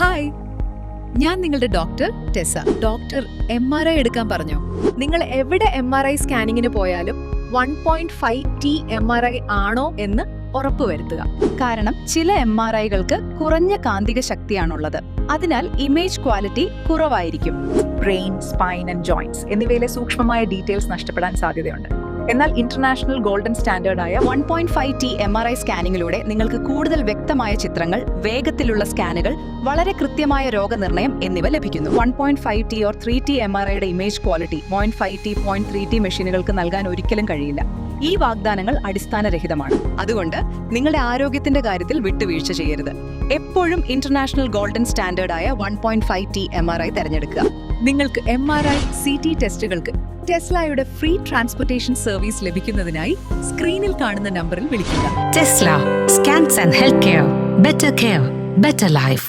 Hi ഞാൻ നിങ്ങളുടെ doctor Tesa doctor M R I എടുക്കാൻ പറഞ്ഞു? നിങ്ങൾ എവിടെ എം ആർ ഐ സ്കാനിങ്ങിന് പോയാലും one point five T M R I ആണോ എന്ന് ഉറപ്പുവരുത്തുക കാരണം ചില എം ആർ ഐകൾക്ക് കുറഞ്ഞ കാന്തിക ശക്തിയാണുള്ളത്. അതിനാൽ ഇമേജ് ക്വാളിറ്റി കുറവായിരിക്കും. ബ്രെയിൻ സ്പൈൻ ആൻഡ് ജോയിന്റ്സ് എന്നിവയിലെ സൂക്ഷ്മമായ ഡീറ്റെയിൽസ് നഷ്ടപ്പെടാൻ സാധ്യതയുണ്ട്. എന്നാൽ international golden സ്റ്റാൻഡേർഡായ one point five T M R I സ്കാനിങ്ങിലൂടെ നിങ്ങൾക്ക് കൂടുതൽ വ്യക്തമായ ചിത്രങ്ങൾ വേഗത്തിലുള്ള സ്കാനുകൾ വളരെ കൃത്യമായ രോഗനിർണയം എന്നിവ ലഭിക്കുന്നു. One point five T or three T M R ഐയുടെ image quality point five T point three T മെഷീനുകൾക്ക് നൽകാൻ ഒരിക്കലും കഴിയില്ല. ഈ വാഗ്ദാനങ്ങൾ അടിസ്ഥാനരഹിതമാണ്. അതുകൊണ്ട് നിങ്ങളുടെ ആരോഗ്യത്തിന്റെ കാര്യത്തിൽ വിട്ടുവീഴ്ച ചെയ്യരുത്. എപ്പോഴും international golden സ്റ്റാൻഡേർഡായ one point five T M R I തെരഞ്ഞെടുക്കുക. നിങ്ങൾക്ക് M R I C T ടെസ്റ്റുകൾക്ക് ടെസ്ലയുടെ ഫ്രീ ട്രാൻസ്പോർട്ടേഷൻ സർവീസ് ലഭിക്കുന്നതിനായി സ്ക്രീനിൽ കാണുന്ന നമ്പറിൽ വിളിക്കുക Tesla scans and health care better care better life.